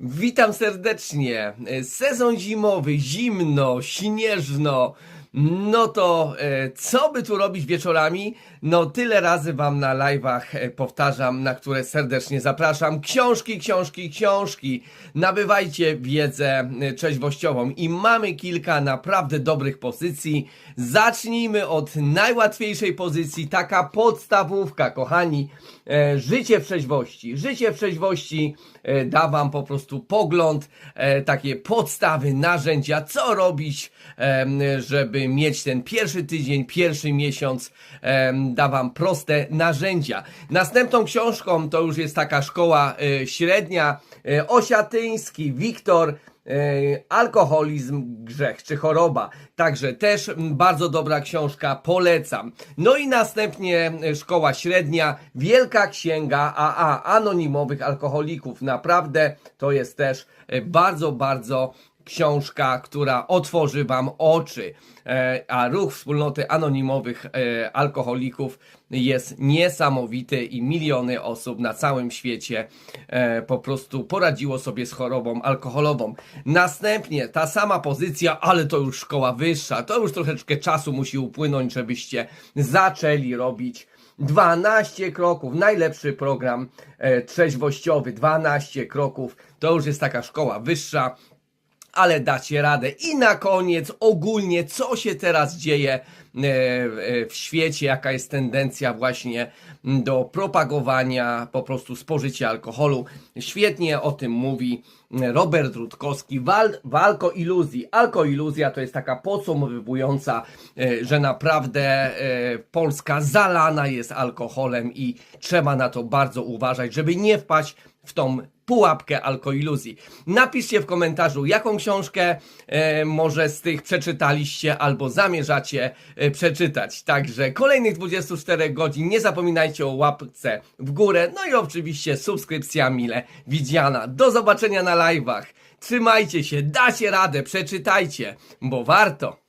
Witam serdecznie. Sezon zimowy, zimno, śnieżno. No to e, co by tu robić wieczorami? No tyle razy wam na live'ach e, powtarzam, na które serdecznie zapraszam. Książki, książki, książki. Nabywajcie wiedzę e, trzeźwościową i mamy kilka naprawdę dobrych pozycji. Zacznijmy od najłatwiejszej pozycji, taka podstawówka, kochani. Życie w trzeźwości. Życie w trzeźwości da wam po prostu pogląd, takie podstawy, narzędzia, co robić, em, mieć ten pierwszy tydzień, pierwszy miesiąc, da wam proste narzędzia. Następną książką to już jest taka szkoła e, średnia, e, Osiatyński, Wiktor, e, alkoholizm, grzech czy choroba. Także też bardzo dobra książka, polecam. No i następnie szkoła średnia, Wielka Księga AA, anonimowych alkoholików. Naprawdę to jest też bardzo, bardzo książka, która otworzy Wam oczy. E, a ruch wspólnoty anonimowych e, alkoholików jest niesamowity i miliony osób na całym świecie e, po prostu poradziło sobie z chorobą alkoholową. Następnie ta sama pozycja, ale to już szkoła wyższa, to już troszeczkę czasu musi upłynąć, żebyście zaczęli robić 12 kroków, najlepszy program e, trzeźwościowy, 12 kroków, to już jest taka szkoła wyższa, ale dacie radę. I na koniec ogólnie, co się teraz dzieje e, e, w świecie, jaka jest tendencja właśnie do propagowania po prostu spożycia alkoholu. Świetnie o tym mówi Robert Rutkowski Wal, w Alkoiluzji. Alkoiluzja to jest taka podsumowująca, e, że naprawdę Polska zalana jest alkoholem i trzeba na to bardzo uważać, żeby nie wpaść w tą pułapkę alkoiluzji. Napiszcie w komentarzu, jaką książkę e, może z tych przeczytaliście albo zamierzacie e, przeczytać. Także kolejnych 24 godzin. Nie zapominajcie o łapce w górę. No i oczywiście subskrypcja mile widziana. Do zobaczenia na live'ach. Trzymajcie się, dacie radę, przeczytajcie, bo warto.